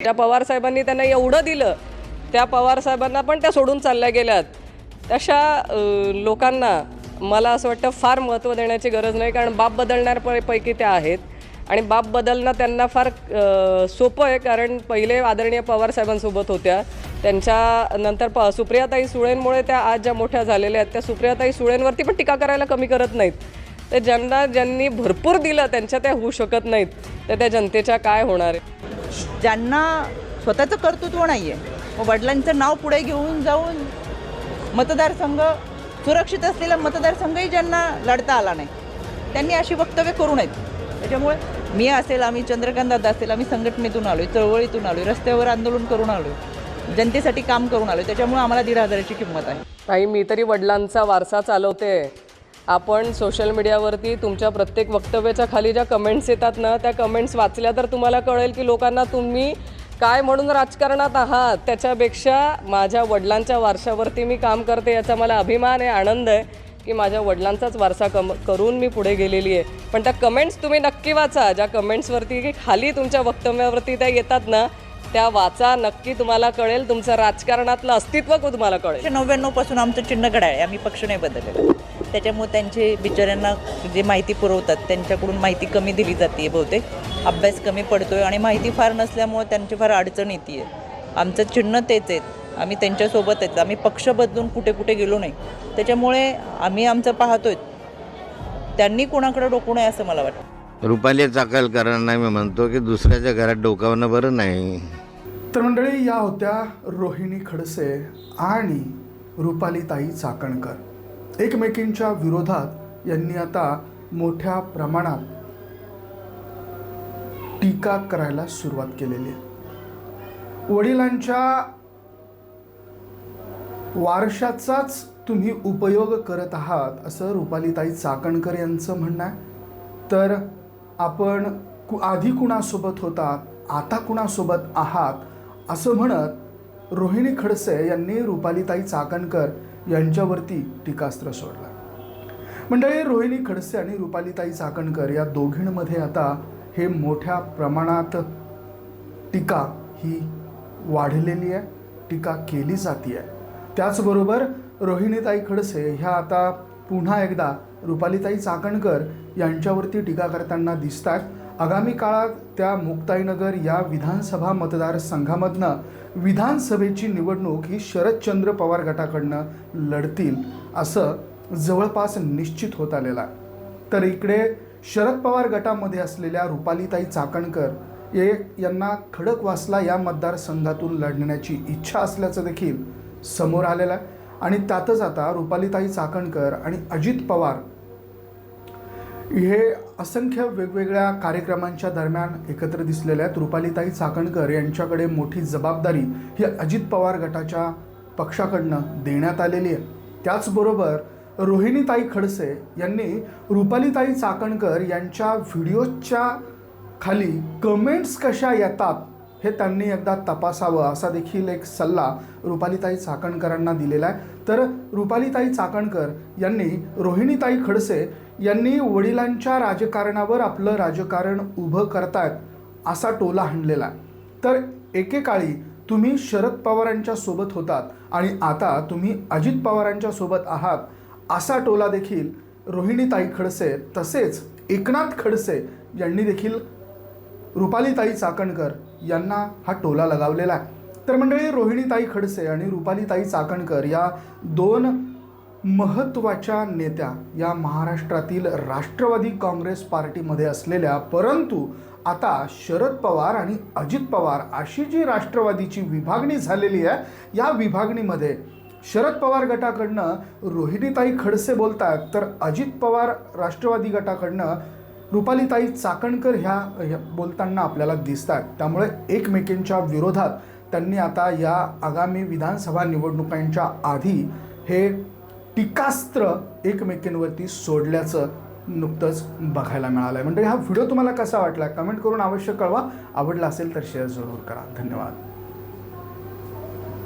त्या पवारसाहेबांनी त्यांना एवढं दिलं त्या पवारसाहेबांना पण त्या सोडून चालल्या गेल्यात. तशा लोकांना मला असं वाटतं फार महत्त्व देण्याची गरज नाही कारण बाप बदलणार पैकी त्या आहेत. आणि बाप बदलणं त्यांना फार सोपं आहे कारण पहिले आदरणीय पवारसाहेबांसोबत होत्या. त्यांच्या नंतर प सुप्रियाताई सुळेंमुळे त्या आज ज्या मोठ्या झालेल्या आहेत त्या सुप्रियाताई सुळेंवरती पण टीका करायला कमी करत नाहीत. तर ज्यांना ज्यांनी भरपूर दिलं त्यांच्या त्या होऊ शकत नाहीत. तर त्या जनतेच्या काय होणार आहे? ज्यांना स्वतःचं कर्तृत्व नाही आहे मग वडिलांचं नाव पुढे घेऊन जाऊन मतदारसंघ सुरक्षित असलेला मतदारसंघही ज्यांना लढता आला नाही त्यांनी अशी वक्तव्य करू नयेत. त्याच्यामुळे मी असेल आम्ही चंद्रकांत दादा असेल आम्ही संघटनेतून आलो आहे चळवळीतून आलो आहे रस्त्यावर आंदोलन करून आलो आहे जनतेसाठी काम करून आलो आहे त्याच्यामुळे आम्हाला दीड हजाराची किंमत आहे. ताई मी तरी वडिलांचा वारसा चालवते आपण सोशल मीडियावरती तुमच्या प्रत्येक वक्तव्याच्या खाली ज्या कमेंट्स येतात ना त्या कमेंट्स वाचल्या तर तुम्हाला कळेल की लोकांना तुम्ही काय म्हणून राजकारणात आहात. त्याच्यापेक्षा माझ्या वडिलांच्या वारशावरती मी काम करते याचा मला अभिमान आहे आनंद आहे की माझ्या वडिलांचाच वारसा कम करून मी पुढे गेलेली आहे. पण त्या कमेंट्स तुम्ही नक्की वाचा. ज्या कमेंट्सवरती की खाली तुमच्या वक्तव्यावरती त्या येतात ना त्या वाचा नक्की तुम्हाला कळेल. तुमचं राजकारणातलं अस्तित्व तुम्हाला कळेल. नव्याण्णवपासून आमचं चिन्ह घड्याळ आहे. आम्ही पक्ष नाही बदललेलं. त्याच्यामुळे त्यांचे बिचाऱ्यांना जे माहिती पुरवतात त्यांच्याकडून माहिती कमी दिली जाते बहुतेक. अभ्यास कमी पडतोय आणि माहिती फार नसल्यामुळे त्यांची फार अडचण येते आमचं चिन्ह तेच आहेत. आम्ही त्यांच्यासोबत आहेत. आम्ही पक्ष बदलून कुठे कुठे गेलो नाही. त्याच्यामुळे आम्ही आमचं पाहतोय. त्यांनी कोणाकडे डोकू नये असं मला वाटतं. रुपाली चाकलकरांना मी म्हणतो की दुसऱ्याच्या घरात डोकावणं बरं नाही. तर मंडळी या होत्या रोहिणी खडसे आणि रुपालीताई चाकणकर. एकमेकींच्या विरोधात यांनी आता मोठ्या प्रमाणात टीका करायला सुरुवात केलेली आहे. वडिलांच्या वारशाचाच तुम्ही उपयोग करत आहात असं रुपालीताई चाकणकर यांचं म्हणणं आहे. तर आपण कु आधी कुणासोबत होतात आता कुणासोबत आहात असं म्हणत रोहिणी खडसे यांनी रुपालीताई चाकणकर यांच्यावरती टीकास्त्र सोडलं. मंडळी रोहिणी खडसे आणि रुपालीताई चाकणकर या दोघींमध्ये आता हे मोठ्या प्रमाणात टीका ही वाढलेली आहे टीका केली जाती आहे. त्याचबरोबर रोहिणीताई खडसे ह्या आता पुन्हा एकदा रुपालीताई चाकणकर यांच्यावरती टीका करताना दिसत आहेत आगामी काळात त्या मुक्ताईनगर या विधानसभा मतदारसंघामधनं विधानसभेची निवडणूक ही शरदचंद्र पवार गटाकडनं लढतील असं जवळपास निश्चित होत आलेलं आहे. तर इकडे शरद पवार गटामध्ये असलेल्या रुपालीताई चाकणकर हे यांना खडकवासला या मतदारसंघातून लढण्याची इच्छा असल्याचं देखील समोर आलेलं आहे. आणि त्यातच आता रुपालीताई चाकणकर आणि अजित पवार हे असंख्य वेगवेगळ्या कार्यक्रमांच्या दरम्यान एकत्र दिसलेले आहेत. रुपालीताई चाकणकर यांच्याकडे मोठी जबाबदारी ही अजित पवार गटाच्या पक्षाकडनं देण्यात आलेली आहे. त्याचबरोबर रोहिणीताई खडसे यांनी रुपालीताई चाकणकर यांच्या व्हिडिओच्या खाली कमेंट्स कशा येतात हे त्यांनी एकदा तपासावं असा देखील एक सल्ला रुपालीताई चाकणकरांना दिलेला आहे. तर रुपालीताई चाकणकर यांनी रोहिणीताई खडसे यांनी वडिलांच्या राजकारणावर आपलं राजकारण उभं करतायत असा टोला हाणलेला आहे. तर एकेकाळी तुम्ही शरद पवारांच्या सोबत होतात आणि आता तुम्ही अजित पवारांच्या सोबत आहात असा टोला देखील रोहिणीताई खडसे तसेच एकनाथ खडसे यांनी देखील रुपालीताई चाकणकर यांना हा टोला लगावलेला आहे. तर मंडळी रोहिणीताई खडसे आणि रुपालीताई चाकणकर या दोन महत्त्वाच्या नेत्या या महाराष्ट्रातील राष्ट्रवादी काँग्रेस पार्टीमध्ये असलेल्या परंतु आता शरद पवार आणि अजित पवार अशी जी राष्ट्रवादीची विभागणी झालेली आहे या विभागणीमध्ये शरद पवार गटाकडनं रोहिणीताई खडसे बोलतात तर अजित पवार राष्ट्रवादी गटाकडनं रुपालीताई चाकणकर ह्या बोलताना आपल्याला दिसतात. त्यामुळे एकमेकींच्या विरोधात त्यांनी आता या आगामी विधानसभा निवडणुकांच्या आधी हे टीकास्त्र एकमेकींवरती सोडल्याचं नुकतंच बघायला मिळालं आहे म्हणजे हा व्हिडिओ तुम्हाला कसा वाटला? कमेंट करून अवश्य कळवा. आवडला असेल तर शेअर जरूर करा. धन्यवाद.